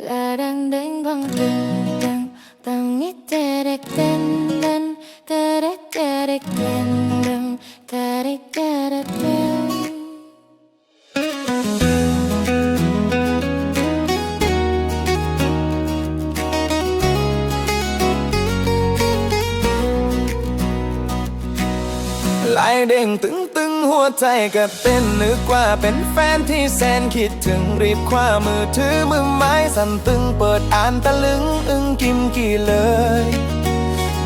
Ladang ding bang ding dang Tangi terek ten dan Terek terek ten dang Terek terek ten Lại đêm từng từng หัวใจก็เต้นนึกว่าเป็นแฟนที่แสนคิดถึงรีบคว้ามือถือมือไม้สั่นตึงเปิดอ่านตะลึงอึงกิมกี่เลย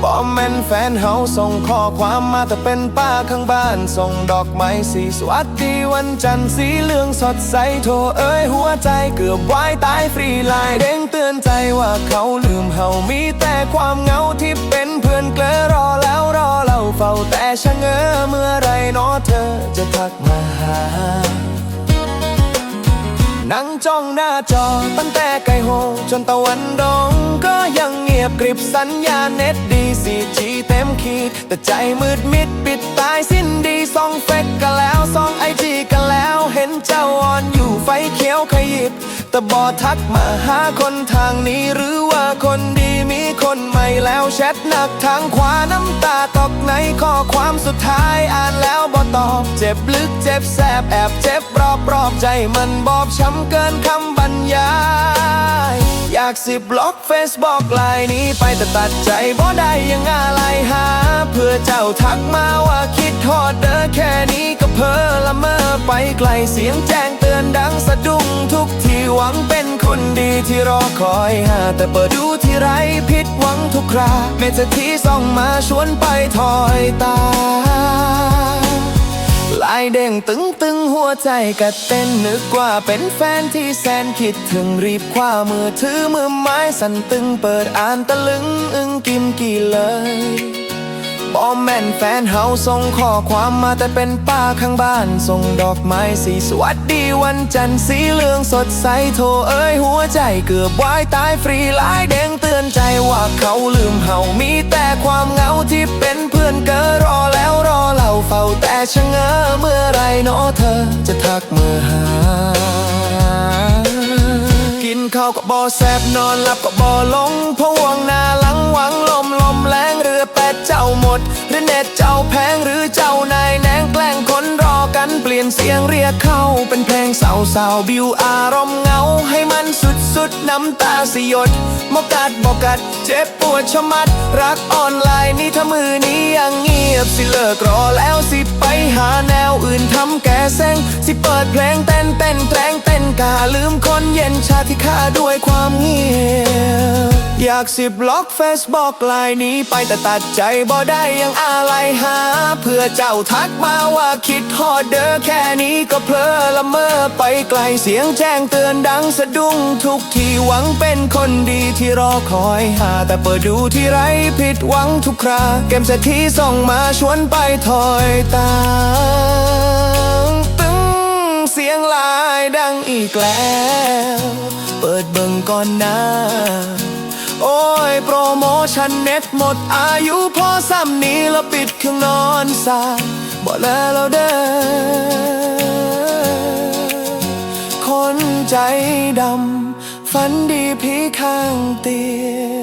บอมแมนแฟนเฮาส่งข้อความมาแต่เป็นป้าข้างบ้าน ส่งดอกไม้สีสวัสดีวันจันทร์สีเหลืองสดใสโทรเอ้ยหัวใจเกือบวายตายฟรีไลน์เด้งเตือนใจว่าเขาลืมเฮามีแต่ความเหงาที่เป็นเพื่อนเกลอ ชะเง้อเมื่อไรเนอเธอจะทักมาหา นั่งจ้องหน้าจอตั้งแต่ไกลโฮจนตะวันดงก็ยังเงียบกริบสัญญาณเน็ตดีสีจีเต็มขีด แต่ใจมืดมิดปิดตายสิ้นดีซองเฟกกันแล้วซองไอจีกันแล้ว เห็นเจ้าอ่อนอยู่ไฟเขียวขยิบ แต่บอทักมาหาคนทางนี้หรือว่าคนดีมีคนใหม่แล้วแชทหนักทางขวาน้ำตาตกในข้อความสุดท้ายอ่านแล้วบอตอบ เจ็บลึกเจ็บแสบแอบเจ็บรอบรอบใจมันบอบช้ำเกินคำบรรยาย อยากสิบล็อกเฟซบอกไลน์นี้ไปแต่ตัดใจบ่ได้ยังอะไรหา เพื่อเจ้าทักมาว่าคิดทอดเด้อแค่นี้ก็เพ้อละเมอไปไกลเสียงแจ้งเตือนดังสะดุ้ง หวังเป็นคนดีที่รอคอยหาแต่เปิดดูที่ไรผิดหวังทุกคราเมสเซจที่ส่องมาชวนไปถอยตา ลายเด้งตึงตึงหัวใจกระเต้นนึกว่าเป็นแฟนที่แสนคิดถึงรีบคว้ามือถือมือไม้สั่นตึงเปิดอ่านตะลึงอึงกิมกี่เลย บอมแม่นแฟนเฮาส่งข้อความมาแต่เป็นป้าข้างบ้าน ส่งดอกไม้สีสวัสดีวันจันทร์สีเหลืองสดใสโทรเอ้ยหัวใจเกือบวายตายฟรีลายเด้งเตือนใจว่าเขาลืมเฮามีแต่ความเหงาที่เป็นเพื่อนเกอรอแล้วรอเราเฝ้าแต่ชะเง้อเมื่อไรเนอเธอจะทักมือหากินข้าวก็บ่แซบนอนหลับก็บ่ลงพะวงนาหลังหวังลมลมแรือแปดเจ้าหมด หรือเน็ตเจ้าแพงหรือเจ้านายแนงแกล้งคนรอกันเปลี่ยนเสียงเรียกเข้า เป็นเพลงเศร้าเศร้าๆบิวอารมณ์เงา ให้มันสุดสุดๆน้ำตาสยดมกัดบอกกัดเจ็บปวดชะมัด รักออนไลน์นี่ถ้ามือนี้ยังเงียบสิเลิกรอแล้วสิไปหาแนวอื่นทำแก่เซ็งสิเปิดเพลงเต้นเต้นแกล้งเต้นกาลืมคนเย็นชาที่ข้าด้วยความเงียบ อยากสิบล็อกเฟซบอกไลน์นี้ไปแต่ตัดใจบ่ได้ยังอะไรหา เพื่อเจ้าทักมาว่าคิดฮอดเด้อแค่นี้ก็เพลอละเมอไปไกลเสียงแจ้งเตือนดังสะดุ้งทุกทีหวังเป็นคนดีที่รอคอยหา แต่เปิดดูที่ไรผิดหวังทุกครา เกมเศรษฐีส่งมาชวนไปถอยตามตึงเสียงลายดังอีกแล้ว เปิดเบิ่งก่อนนะโอ้ย โมชันเน็ตหมดอายุพอซ้ำนี้เราปิดเครื่องนอนสายบอกแล้วเราเด้อคนใจดำฝันดีพี่ข้างเตียง